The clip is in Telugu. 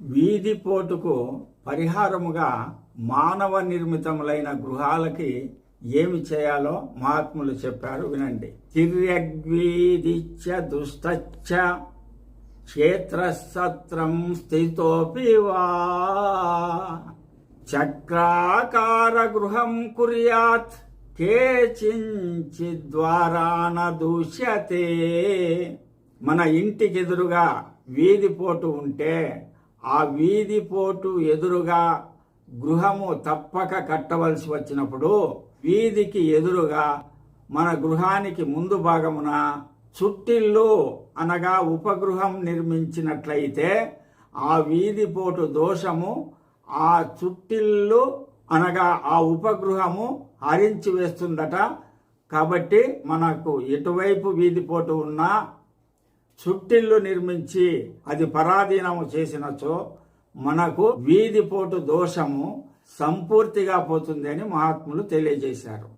వీధిపోటుకు పరిహారముగా మానవ నిర్మితములైన గృహాలకి ఏమి చేయాలో మహాత్ములు చెప్పారు వినండి. తిర్యగ్వీదిచ్చ దుష్టచ్చ క్షేత్రసత్రం స్థితోపి వా. చక్రాకార గృహం కుర్యాత్ కేచించిద్వారాన దూష్యతే. మన ఇంటికి ఎదురుగా వీధి పోటు ఉంటే ఆ వీధి పోటు ఎదురుగా గృహము తప్పక కట్టవలసి వచ్చినప్పుడు వీధికి ఎదురుగా మన గృహానికి ముందు భాగమున చుట్టిల్లు అనగా ఉపగృహం నిర్మించినట్లయితే ఆ వీధి పోటు దోషము ఆ చుట్టిల్లు అనగా ఆ ఉపగృహము హరించి వేస్తుందట. కాబట్టి మనకు ఎటువైపు వీధిపోటు ఉన్నా చుట్టిల్లు నిర్మించి అది పరాధీనము చేసినచో మనకు వీధిపోటు దోషము సంపూర్తిగా పోతుంది అని మహాత్ములు తెలియజేశారు.